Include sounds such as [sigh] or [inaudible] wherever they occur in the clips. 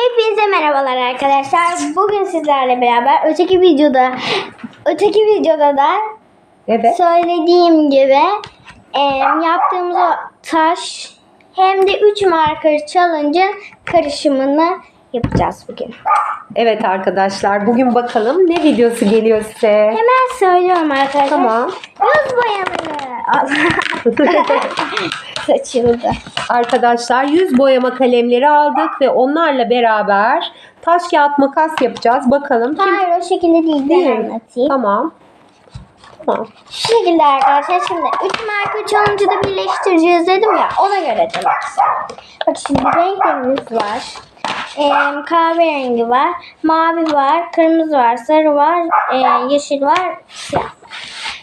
Hepinize merhabalar arkadaşlar. Bugün sizlerle beraber öteki videoda öteki videoda da Evet. söylediğim gibi e, yaptığımız o taş hem de 3 marker challenge'ın karışımını yapacağız bugün. Evet arkadaşlar bugün bakalım ne videosu geliyor size. Hemen söylüyorum arkadaşlar. Tamam. Yüz boyaları. [laughs] [laughs] Saçıldı. arkadaşlar yüz boyama kalemleri aldık ve onlarla beraber taş kağıt makas yapacağız. Bakalım kim? Hayır o şekilde değil. Ben anlatayım. Tamam. Tamam. Şu şekilde arkadaşlar şimdi 3 marka challenge'ı da birleştireceğiz dedim ya ona göre istedim. Bak şimdi renklerimiz var. Ee, kahverengi var, mavi var, kırmızı var, sarı var, e, yeşil var, siyah.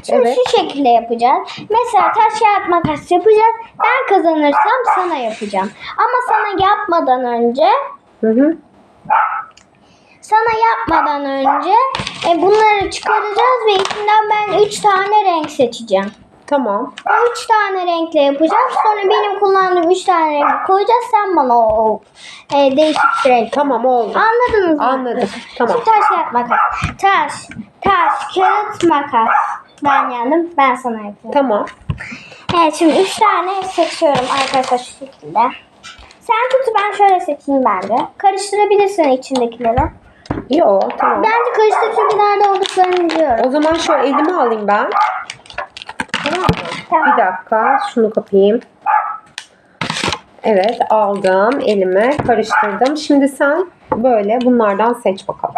Şimdi Evet. şu şekilde yapacağız. Mesela taş kağıt makas yapacağız. Ben kazanırsam sana yapacağım. Ama sana yapmadan önce Hı hı. sana yapmadan önce e, bunları çıkaracağız ve içinden ben 3 tane renk seçeceğim. Tamam. O üç tane renkle yapacağım. Sonra benim kullandığım üç tane renk koyacağız. Sen bana o, o, e, değişik bir renk. Tamam oldu. Anladınız mı? Anladım. Tamam. Şimdi taş kağıt makas. Taş, taş, kağıt, makas. Ben yendim. Ben sana yapıyorum. Tamam. Evet şimdi üç tane seçiyorum arkadaşlar şu şekilde. Sen tut ben şöyle seçeyim bence. Karıştırabilirsin içindekileri. Yo tamam. Bence karıştır çünkü nerede olduklarını biliyorum. O zaman şu elimi alayım ben. Tamam mı? Tamam. Bir dakika şunu kapayım. Evet aldım elime karıştırdım. Şimdi sen böyle bunlardan seç bakalım.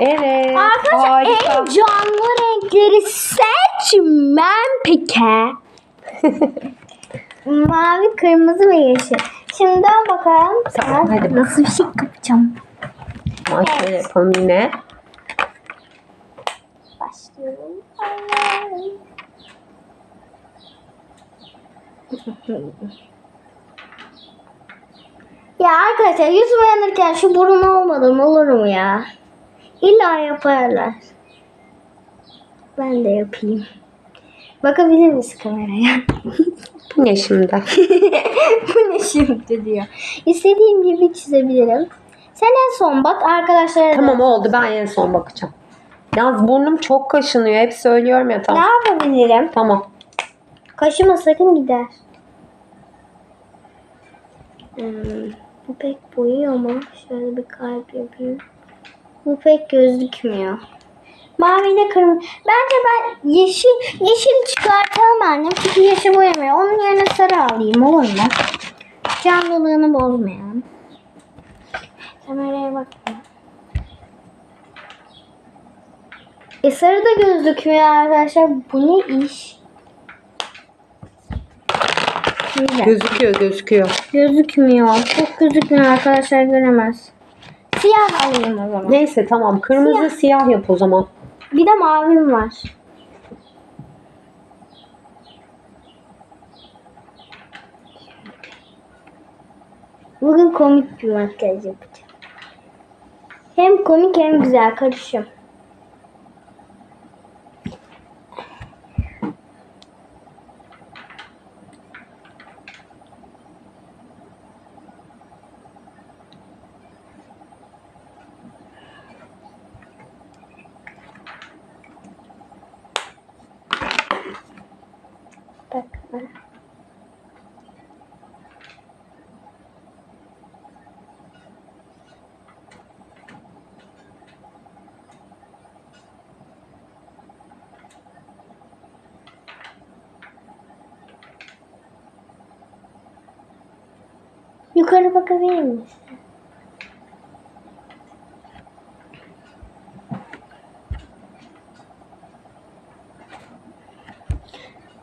Evet Arkadaşlar harika. en canlı renkleri seçmem peki. [laughs] Mavi, kırmızı ve yeşil. Şimdi dön bakalım. Tamam, Ben hadi Nasıl bir şey kapacağım? Tamam, şöyle yapalım yine. Başlıyorum. [laughs] ya arkadaşlar yüz boyanırken şu burun olmadı mı olur mu ya? İlla yaparlar. Ben de yapayım. Bakabilir misin kameraya? Bu ne şimdi? [laughs] Bu ne şimdi diyor. İstediğim gibi çizebilirim. Sen en son bak arkadaşlara da- tamam oldu ben en son bakacağım. Yalnız burnum çok kaşınıyor. Hep söylüyorum ya Ne tamam. yapabilirim? Tamam. Kaşıma sakın gider. Hmm, bu pek boyuyor mu? Şöyle bir kalp yapayım. Bu pek gözükmüyor. Mavi ile kırmızı. Bence ben yeşil yeşil çıkartalım annem. Çünkü yeşil boyamıyor. Onun yerine sarı alayım olur mu? Canlılığını bozmayalım. Kameraya bakma. E sarı da gözükmüyor arkadaşlar. Bu ne iş? Güzel. Gözüküyor gözüküyor. Gözükmüyor. Çok gözükmüyor arkadaşlar göremez. Siyah alayım o zaman. Neyse tamam. Kırmızı siyah yap o zaman. Bir de mavim var. Bugün komik bir makyaj yapacağım. Hem komik hem güzel karışım. Bak. Yukarı bakabilir misin?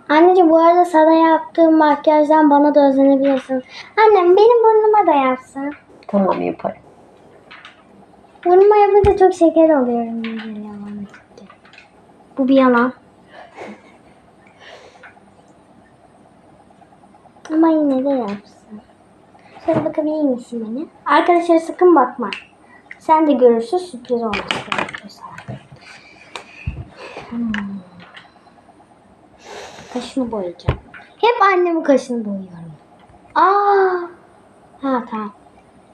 Anneciğim bu arada sana yaptığım makyajdan bana da özenebilirsin. Annem benim burnuma da yapsın. Tamam yaparım. Burnuma yapınca çok şeker çıktı. Bu bir yalan. Ama yine de yapsın. Şöyle bakabilir misin beni? Arkadaşlar sakın bakma. Sen de görürsün sürpriz olması gerekiyor. Hmm. kaşını boyayacağım. Hep annemin kaşını boyuyorum. Aa! Ha tamam.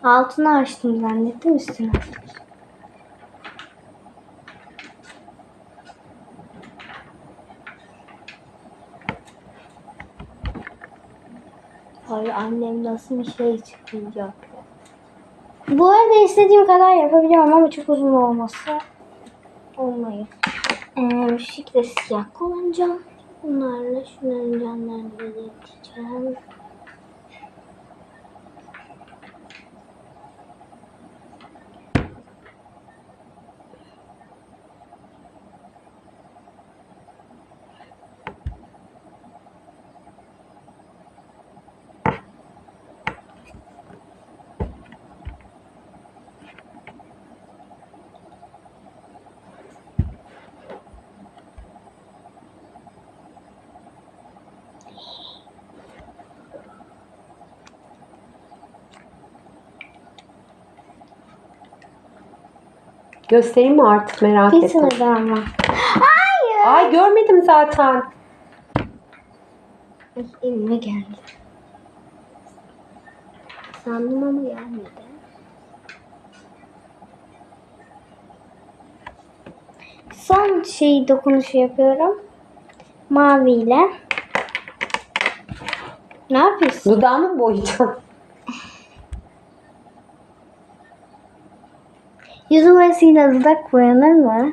Altını açtım zannettim üstünü açtım. Ay annem nasıl bir şey çıkacak. Bu arada istediğim kadar yapabiliyorum ama çok uzun olmazsa olmayı. Ee, şekilde siyah kullanacağım. Bunlarla şunların canlarını belirteceğim. Göstereyim mi artık merak ettim. Bitmedi ama. Hayır. Ay görmedim zaten. Ay, elime geldi. Sandım ama gelmedi. Son şey dokunuşu yapıyorum. Maviyle. Ne yapıyorsun? Dudağımı boyayacağım. Yüz boyasıyla dudak boyanır mı?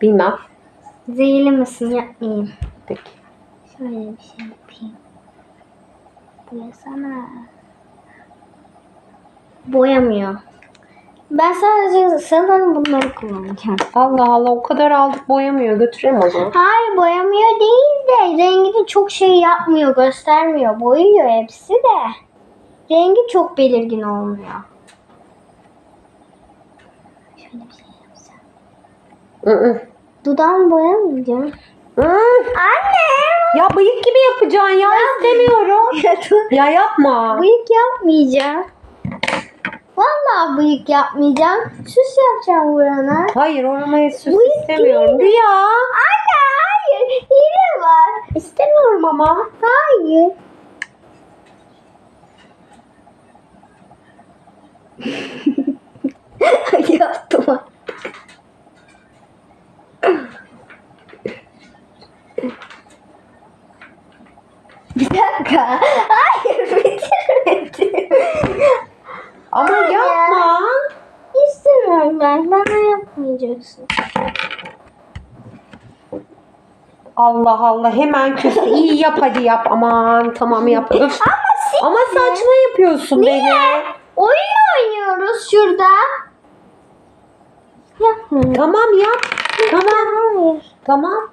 Bilmem. Zehirlemesin yapmayayım. Peki. Şöyle bir şey yapayım. Boyasana. Boyamıyor. Ben sadece sanırım bunları kullanacağım. Allah Allah o kadar aldık boyamıyor. Götüreyim o zaman. Hayır boyamıyor değil de rengini çok şey yapmıyor, göstermiyor. Boyuyor hepsi de. Rengi çok belirgin olmuyor. Şöyle bir şey yapsam. Boyamayacağım. Anne! Ya bıyık gibi yapacaksın ya istemiyorum. Ya yapma. Bıyık yapmayacağım. Vallahi bıyık yapmayacağım. Süs yapacağım burana. Hayır oraya süs Bıyık istemiyorum. değil. Rüya. Anne hayır. Hile var. İstemiyorum ama. Hayır. [laughs] Yaptım. Bir dakika. Hayır bitirmedim. Ama Hayır. yapma. İstemiyorum ben. Bana yapmayacaksın. Allah Allah hemen küs. İyi yap hadi yap. Aman tamam yap. Öf. Ama saçma yapıyorsun beni. Oyun oynuyoruz şurada. Yapma. Tamam yap. Tamam. Hayır. Tamam.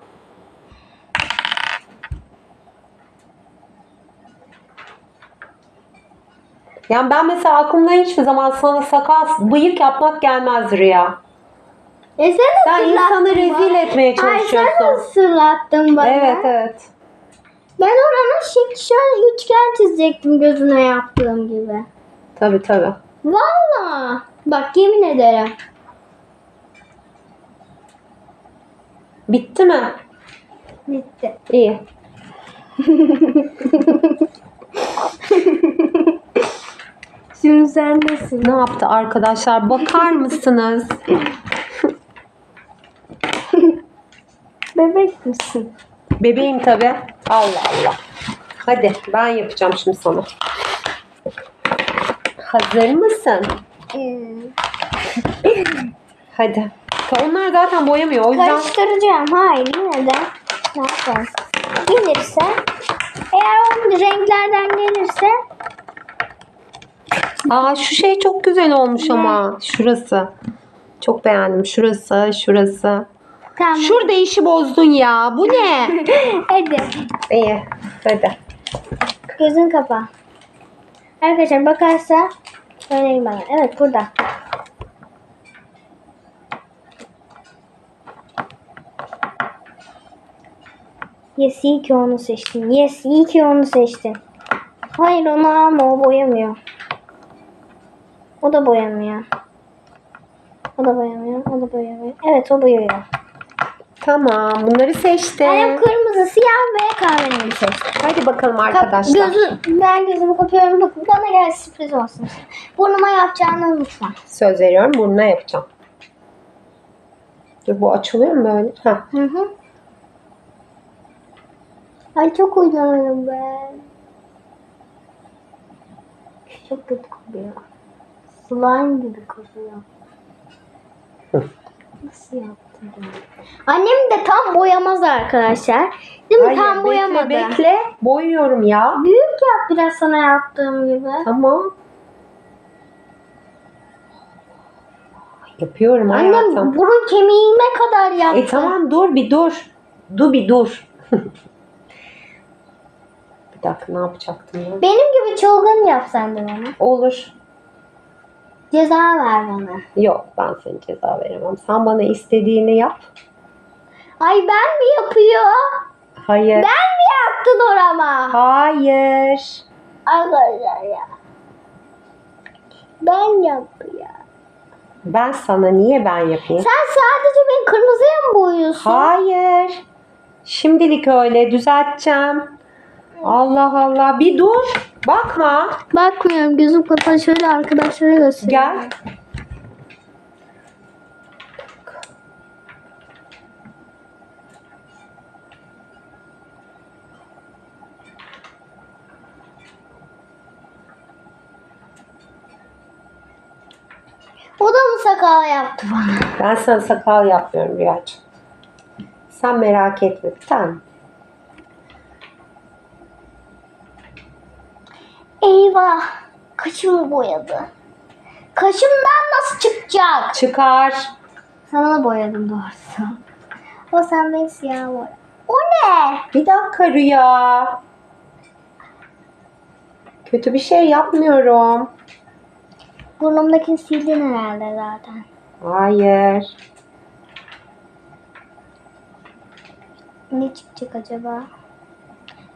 Yani ben mesela aklımdan hiçbir zaman sana sakal bıyık yapmak gelmez Rüya. E sen Sen insanı rezil etmeye Ay sen çalışıyorsun. ısırlattın bana. Evet evet. Ben oranın şek şöyle üçgen çizecektim gözüne yaptığım gibi. Tabii tabii. Valla. Bak yemin ederim. Bitti mi? Bitti. İyi. [laughs] Şimdi sen nesin? Ne yaptı arkadaşlar? Bakar mısınız? Bebek misin? Bebeğim tabii. Allah Allah. Hadi ben yapacağım şimdi sana. Hazır mısın? Hadi. Ta- Onlar zaten boyamıyor. O yüzden Karıştıracağım. Hayır yine de. Ne yapalım? Gelirse eğer o renklerden gelirse Aa şu şey çok güzel olmuş ama. Şurası. Çok beğendim. Şurası, şurası. tamam. Şurada işi bozdun ya. Bu ne? [laughs] Hadi. İyi. Hadi. Gözün kapa. Arkadaşlar bakarsa söyleyin bana. Evet burada. Yes iyi ki onu seçtin. Yes iyi ki onu seçtin. Hayır onu alma o boyamıyor. O da boyamıyor. O da boyamıyor. O da boyamıyor. Evet o boyuyor. Tamam. Bunları seçtim. Benim kırmızı, siyah ve kahverengi. seçtim. Hadi bakalım arkadaşlar. Gözü, ben gözümü kapıyorum. Bak bana gel sürpriz olsun. Burnuma yapacağını unutma. Söz veriyorum burnuna yapacağım. Dur bu açılıyor mu böyle? Heh. Hı hı. Ay çok uyanırım ben. Çok kötü kokuyor. Slime gibi kokuyor. Hı. Nasıl yaptın bunu? Annem de tam boyamaz arkadaşlar. Değil mi? Hayır, tam bekle, boyamadı. bekle. Boyuyorum ya. Büyük yap biraz sana yaptığım gibi. Tamam. Yapıyorum Annem hayatım. burun kemiğime kadar yaptı. E tamam dur bir dur. Dur bir dur. [laughs] bir dakika ne yapacaktım ya? Benim gibi çılgın yap sen de bana. Olur. Ceza ver bana. Yok ben sana ceza veremem. Sen bana istediğini yap. Ay ben mi yapıyor? Hayır. Ben mi yaptın orama? Hayır. Arkadaşlar ya. Ben yapıyor. Ben sana niye ben yapayım? Sen sadece beni kırmızıya mı boyuyorsun? Hayır. Şimdilik öyle düzelteceğim. Allah Allah. Bir dur. Bakma. Bakmıyorum gözüm kapalı şöyle arkadaşlara göstereyim. Gel. O da mı sakal yaptı bana? Ben sana sakal yapmıyorum Rüyacığım. Sen merak etme bir Kaşımı boyadı. Kaşımdan nasıl çıkacak? Çıkar. Sana boyadım doğrusu. O sen beni siyah boya. O ne? Bir dakika Rüya. Kötü bir şey yapmıyorum. Burnumdakini sildin herhalde zaten. Hayır. Ne çıkacak acaba?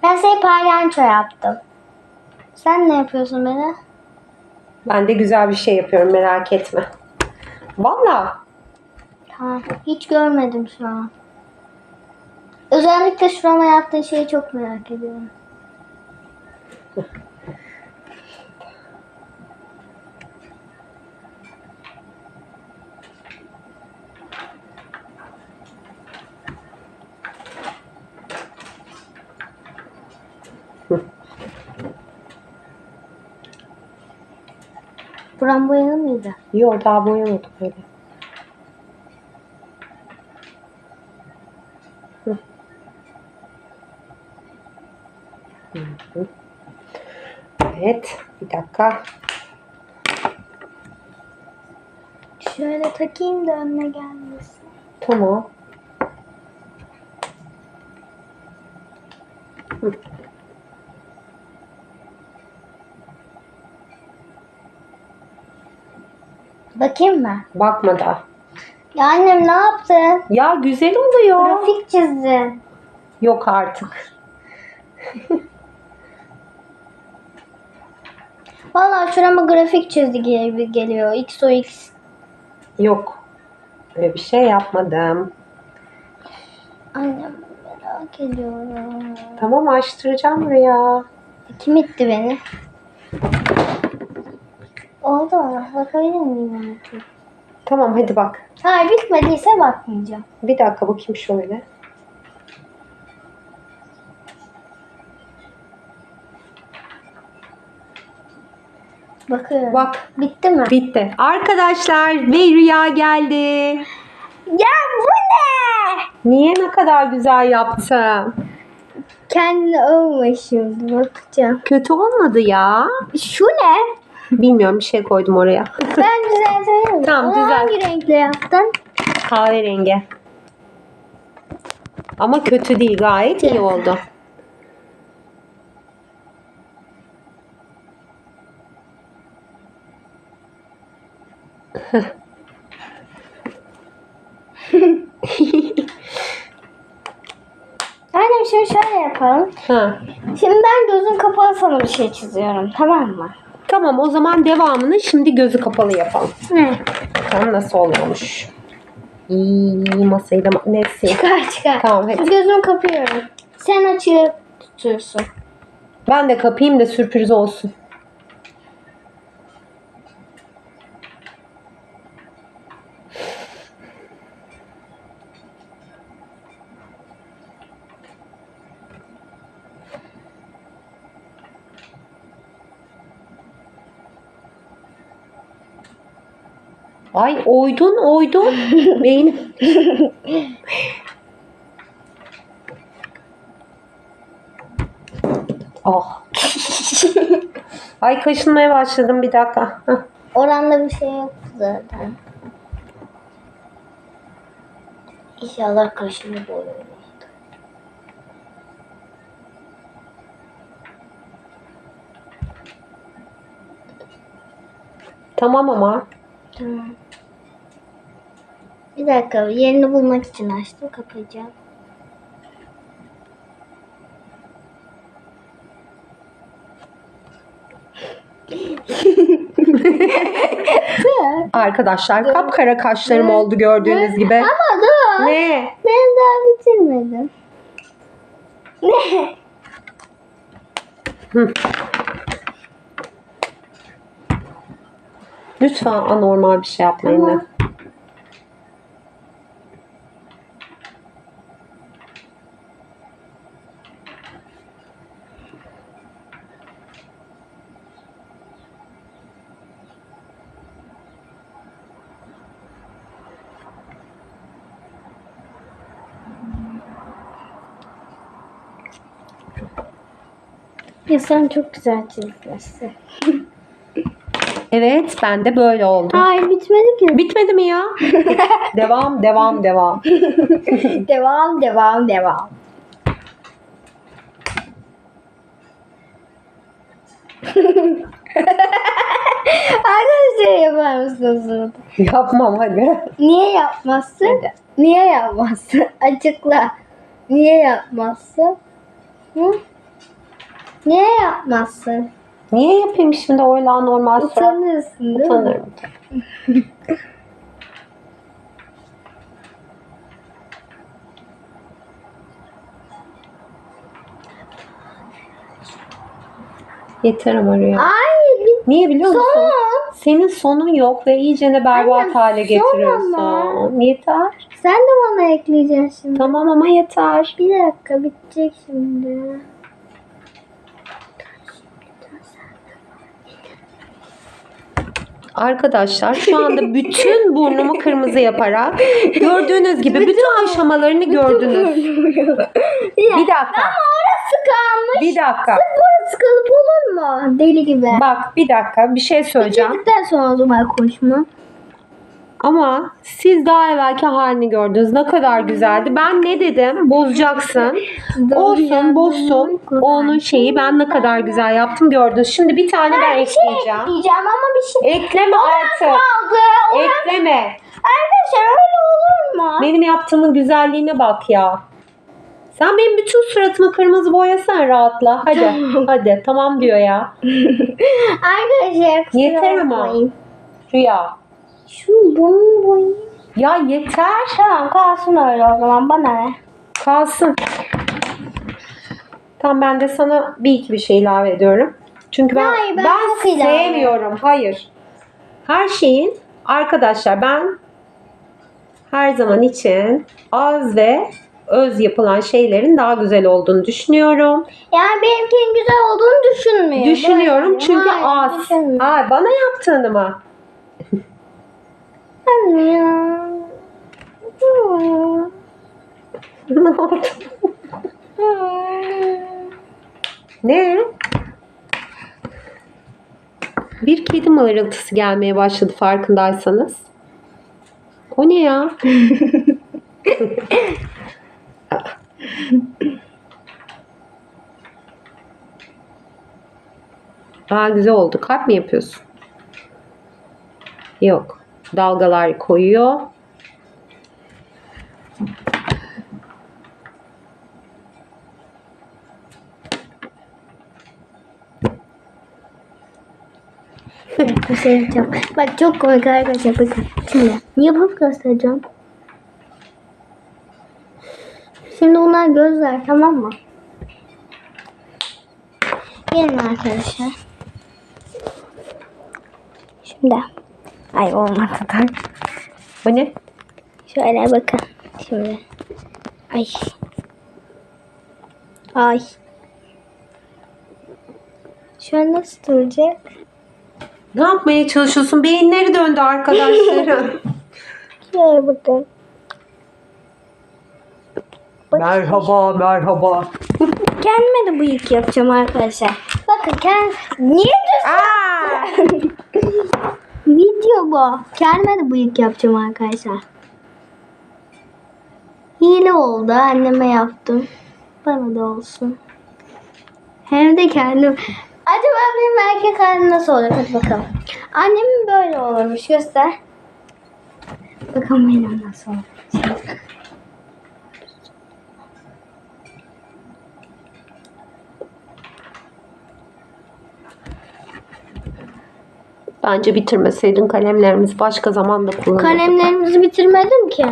Ben seni palyanço yaptım. Sen ne yapıyorsun beni? Ben de güzel bir şey yapıyorum merak etme. Valla. Ha, hiç görmedim şu an. Özellikle şurama yaptığın şeyi çok merak ediyorum. [laughs] Buram boyalı mıydı? Yok daha boyamadım öyle. Hı. Hı hı. Evet. Bir dakika. Şöyle takayım da önüne gelmesin. Tamam. Bakayım mı? Bakma da. Ya annem ne yaptın? Ya güzel oluyor. Grafik çizdin. Yok artık. Vallahi şurama grafik çizdi gibi geliyor. X o X. Yok. Öyle bir şey yapmadım. Annem merak ediyorum. Tamam açtıracağım Rüya. Kim itti beni? Oldu mu? Bakabilir miyim artık? Tamam hadi bak. Hayır bitmediyse bakmayacağım. Bir dakika bakayım şöyle. Bakıyorum. Bak. Bitti mi? Bitti. Arkadaşlar ve Rüya geldi. ya bu ne? Niye ne kadar güzel yaptım? Kendini övme şimdi bakacağım. Kötü olmadı ya. Şu ne? Bilmiyorum bir şey koydum oraya. Ben düzeltelim mi? Tamam, Onu düzelt. hangi renkle yaptın? Kahverengi. Ama kötü değil gayet iyi oldu. [laughs] Annem şimdi şöyle yapalım. Ha. Şimdi ben gözüm kapalı sana bir şey çiziyorum. Tamam mı? Tamam o zaman devamını şimdi gözü kapalı yapalım. Ne? Bakalım nasıl oluyormuş. İyi masayı da neyse. Çıkar çıkar. Tamam hadi. Gözümü kapıyorum. Sen açıp tutuyorsun. Ben de kapayım da sürpriz olsun. Ay oydun oydun. [laughs] Beynim. Oh. Ay kaşınmaya başladım bir dakika. Oranda bir şey yok zaten. İnşallah kaşını boyuyor. Tamam ama. Tamam. Bir dakika yerini bulmak için açtım kapayacağım. [laughs] Arkadaşlar kapkara kaşlarım oldu gördüğünüz gibi. Ama dur. Ne? Ben daha bitirmedim. Ne? Lütfen anormal bir şey yapmayın. Tamam. de. Ya sen çok güzel çizmişsin. Evet ben de böyle oldum. Hayır bitmedi ki. Bitmedi mi ya? [laughs] devam devam devam. [laughs] devam devam devam. [laughs] Arkadaşlar yapar mısınız? Yapmam hadi. Niye yapmazsın? Hadi. Niye yapmazsın? Açıkla. Niye yapmazsın? Hı? Niye yapmazsın? Niye yapayım şimdi öyle anormal surat? Utanırsın değil mi? Utanırım. [laughs] Yeter ama Rüya. Ay bir Niye biliyor musun? son. Senin sonun yok ve iyicene berbat Aynen, hale son getiriyorsun. ama. Yeter. Sen de bana ekleyeceksin şimdi. Tamam ama yeter. Bir dakika bitecek şimdi. Arkadaşlar şu anda [laughs] bütün burnumu kırmızı yaparak gördüğünüz gibi bütün aşamalarını gördünüz. Bir dakika. Orası kalmış. Bir dakika. Burası kalıp olur mu? Deli gibi. Bak bir dakika bir şey söyleyeceğim. Bitirdikten sonra o zaman konuşma. Ama siz daha evvelki halini gördünüz. Ne kadar güzeldi. Ben ne dedim? Bozacaksın. Olsun bozsun. Onun şeyi ben ne kadar güzel yaptım gördünüz. Şimdi bir tane ben ekleyeceğim. Diyeceğim ama bir şey Ekleme artık. kaldı. O- Ekleme. Arkadaşlar öyle olur mu? Benim yaptığımın güzelliğine bak ya. Sen benim bütün suratımı kırmızı boyasan rahatla. Hadi. hadi. Tamam diyor ya. [laughs] Arkadaşlar kusura Yeter ama. bakmayın. Rüya. Şunu burnunu boyayayım. Ya yeter. Tamam kalsın öyle o zaman bana ne? Kalsın. Tamam ben de sana bir iki bir şey ilave ediyorum. Çünkü ben, Hayır, ben ben çok ilave. sevmiyorum. Hayır. Her şeyin arkadaşlar ben her zaman için az ve öz yapılan şeylerin daha güzel olduğunu düşünüyorum. Yani benimkinin güzel olduğunu düşünmüyorum. Düşünüyorum çünkü Hayır, az. düşünmüyorum. Bana yaptığını mı? Anne ya. Ne oldu? Ne? Bir kedi mırıltısı gelmeye başladı farkındaysanız. O ne ya? [laughs] Aa güzel oldu. Kalp mi yapıyorsun? Yok. Dalgalar koyuyor. Yapacağım. Bak çok komik arkadaşlar bakın. Şimdi yapıp göstereceğim. Şimdi bunlar gözler tamam mı? Gelin arkadaşlar. Şimdi. Ay olmadı da. O ne? Şöyle bakın. Şimdi. Ay. Ay. Şu an nasıl duracak? Ne yapmaya çalışıyorsun? Beyinleri döndü arkadaşlarım. [laughs] Şöyle bakın. merhaba, merhaba. Kendime de bıyık yapacağım arkadaşlar. Bakın kend... Niye düz? Video bu. De bıyık yapacağım arkadaşlar. Hile oldu. Anneme yaptım. Bana da olsun. Hem de kendim. Acaba benim erkek halim nasıl olur? Hadi bakalım. Annemin böyle olurmuş. Göster. Bakalım benim nasıl olur. Bence bitirmeseydin kalemlerimizi başka zaman da kullanırdık. Kalemlerimizi bitirmedim ki.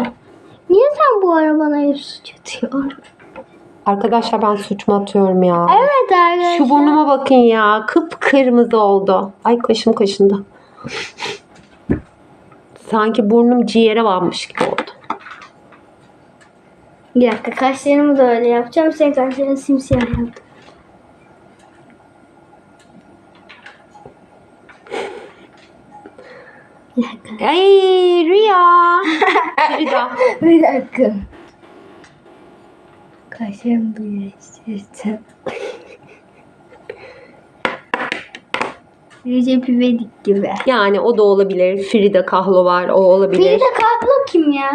Niye sen bu ara bana hep suç atıyorsun? Arkadaşlar ben suç mu atıyorum ya? Evet arkadaşlar. Şu burnuma bakın ya. Kıpkırmızı oldu. Ay kaşım kaşındı. Sanki burnum ciğere varmış gibi oldu. Bir dakika kaşlarımı da öyle yapacağım. Senin kaşların simsiyah yaptım. Bir dakika. Ay Rüya. Frida. Bir dakika. Kaşlarımı [laughs] birleştireceğim. Recep İvedik gibi. Yani o da olabilir. Frida Kahlo var. O olabilir. Bir de kablo kim ya?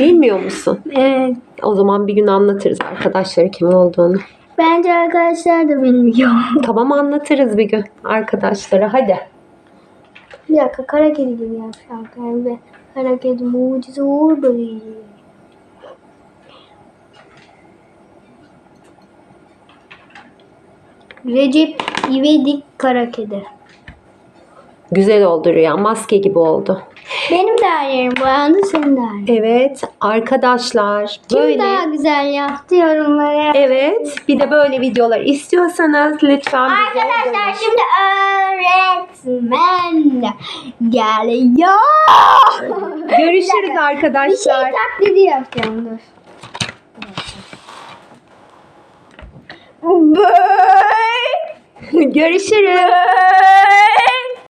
Bilmiyor musun? Evet. O zaman bir gün anlatırız arkadaşlara kim olduğunu. Bence arkadaşlar da bilmiyor. Tamam anlatırız bir gün arkadaşlara. Hadi. Bir dakika kara kedi gibi yapacağım. Yani kara kedi mucize uğur böceği. Recep İvedik kara kedi. Güzel oldu Rüya. Maske gibi oldu. Benim de her yerim boyandı senin de her yerin. Evet arkadaşlar Kim böyle daha güzel yaptı yorumlara. Evet bir de böyle videolar istiyorsanız lütfen Arkadaşlar şimdi öğretmen geliyor. görüşürüz Bir şey arkadaşlar. taklidi yapacağım dur. [laughs] Görüşürüz.